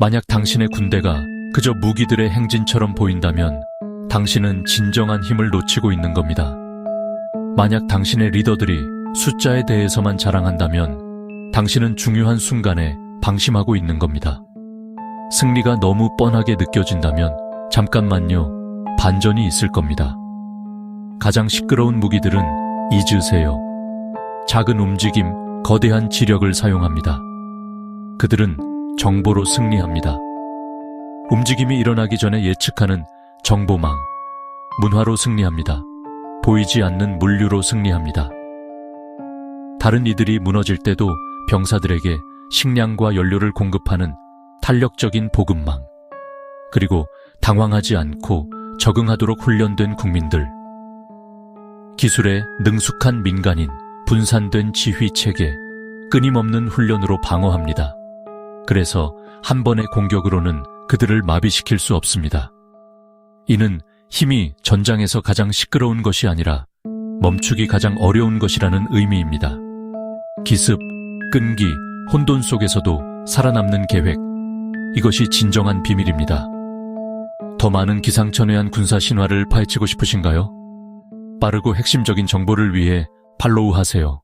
만약 당신의 군대가 그저 무기들의 행진처럼 보인다면 당신은 진정한 힘을 놓치고 있는 겁니다. 만약 당신의 리더들이 숫자에 대해서만 자랑한다면 당신은 중요한 순간에 방심하고 있는 겁니다. 승리가 너무 뻔하게 느껴진다면 잠깐만요. 반전이 있을 겁니다. 가장 시끄러운 무기들은 잊으세요. 작은 움직임, 거대한 지력을 사용합니다. 그들은 정보로 승리합니다. 움직임이 일어나기 전에 예측하는 정보망, 문화로 승리합니다. 보이지 않는 물류로 승리합니다. 다른 이들이 무너질 때도 병사들에게 식량과 연료를 공급하는 탄력적인 보급망, 그리고 당황하지 않고 적응하도록 훈련된 국민들, 기술에 능숙한 민간인, 분산된 지휘 체계, 끊임없는 훈련으로 방어합니다. 그래서 한 번의 공격으로는 그들을 마비시킬 수 없습니다. 이는 힘이 전장에서 가장 시끄러운 것이 아니라 멈추기 가장 어려운 것이라는 의미입니다. 기습, 끈기, 혼돈 속에서도 살아남는 계획. 이것이 진정한 비밀입니다. 더 많은 기상천외한 군사 신화를 파헤치고 싶으신가요? 빠르고 핵심적인 정보를 위해 팔로우 하세요.